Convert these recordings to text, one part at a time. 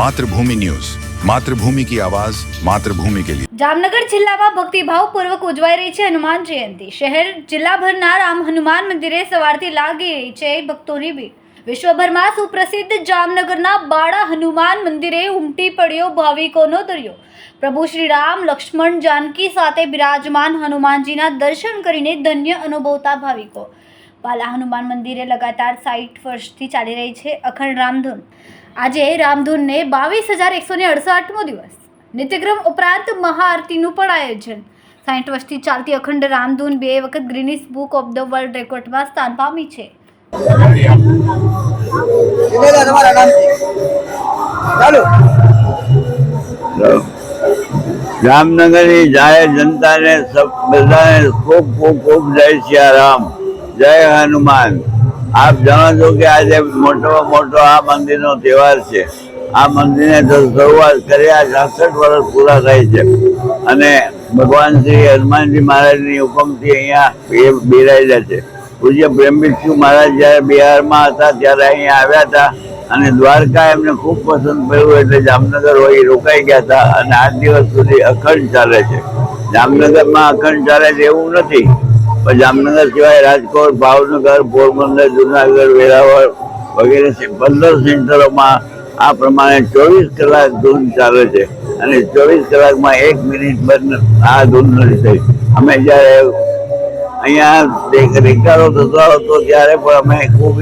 Mathrubhumi news. Mathrubhumi કી આવાજ, માતૃભૂમિ કે લીએ જામનગર જિલ્લામાં ભક્તિભાવ પૂર્વક ઉજવાઈ રહી છે હનુમાન જયંતિ. શહેર જિલ્લાભરના રામ હનુમાન મંદિરે સવારથી લાગી રહી છે ભક્તોની ભીડ. વિશ્વભરમાં સુપ્રસિદ્ધ જામનગરના બાળા હનુમાન મંદિરે ઉમટી પડ્યો ભાવિકોનો દરિયો. પ્રભુ શ્રી રામ લક્ષ્મણ જાનકી સાથે બિરાજમાન હનુમાનજીના દર્શન કરીને ધન્ય અનુભવતા ભાવિકો. બાલા હનુમાન મંદિરે લગાતાર સાઠ વર્ષથી ચાલી રહી છે અખંડ રામધૂન. આજે રામધૂનને બાવીસ હજાર એકસો ને અડસઠમો દિવસ. નિત્યક્રમ ઉપરાંત મહાઆરતીનું પણ આયોજન. સાઠ વર્ષથી ચાલતી અખંડ રામધૂન બે વખત Guinness book of the world રેકોર્ડમાં સ્થાન પામી છે. જામનગરની જાહેર જનતાને બધાને ખૂબ ખૂબ ખૂબ જય સિયારામ જય હનુમાન. આપ જાણો છો કે આજે મોટો મોટો આ મંદિરનો તહેવાર છે. આ મંદિરને શરૂઆત કર્યા છાસઠ વર્ષ પૂરા થાય છે. અને ભગવાન શ્રી હનુમાનજી મહારાજની હુકમથી અહીંયા એ બિરાયેલા છે. પૂજ્ય પ્રેમભિક્ષુ મહારાજ જ્યારે બિહારમાં હતા, ત્યારે અહીંયા આવ્યા હતા અને દ્વારકા એમને ખૂબ પસંદ પડ્યું એટલે જામનગર હોય રોકાઈ ગયા હતા અને આજ દિવસ સુધી અખંડ ચાલે છે. જામનગરમાં અખંડ ચાલે છે એવું નથી. જામનગર સિવાય રાજકોટ, ભાવનગર, પોરબંદર, જુનાગઢ, વેરાવળ વગેરે પંદર સેન્ટરોમાં આ પ્રમાણે ચોવીસ કલાક ધૂન ચાલે છે. અને ચોવીસ કલાકમાં એક મિનિટ બંધ આ ધૂન નથી થઈ. અમે જ્યારે અહીંયા રેકારો થતો હતો ત્યારે પણ અમે ખૂબ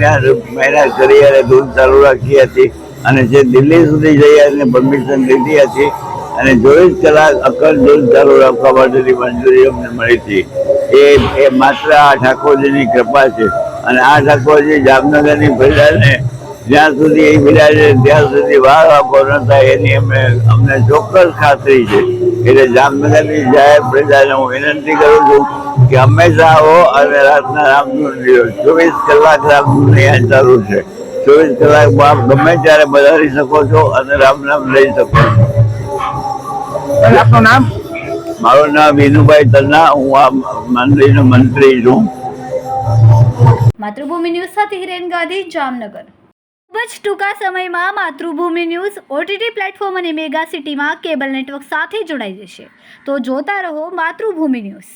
મહેનત કરી અને ધૂન ચાલુ રાખી હતી. અને જે દિલ્હી સુધી જઈ અને પરમિશન લીધી હતી. અને ચોવીસ કલાક અખંડ ધૂન ચાલુ રાખવા માટેની મંજૂરી અમને મળી હતી. એ એ માત્ર આ ઠાકોરજીની કૃપા છે. અને આ ઠાકોરજી જામનગરની પ્રજાને જ્યાં સુધી એ બિરાજે ત્યાં સુધી વાર આપો ન એની અમને અમને ચોક્કસ ખાતરી છે. એટલે જામનગરની જાહેર પ્રજાને હું વિનંતી કરું છું કે હંમેશા આવો અને રાતના રામધૂન ચોવીસ કલાક રામધૂન અહીંયા ચાલુ છે. ચોવીસ કલાકમાં આપ ગમે ત્યારે બધારી શકો છો અને રામ નામ લઈ શકો છો. આપનું નામ? મારું નામ વિનુભાઈ તન્ના, હું આ મંદિરનો મંત્રી છું. માતૃભૂમિ ન્યૂઝ સાથે હિરેન ગાંધી, જામનગર. ખૂબ જ ટૂંકા સમયમાં માતૃભૂમિ ન્યૂઝ ઓટીટી પ્લેટફોર્મ અને મેગા સિટીમાં કેબલ નેટવર્ક સાથે જોડાઈ જશે. તો જોતા રહો માતૃભૂમિ ન્યૂઝ.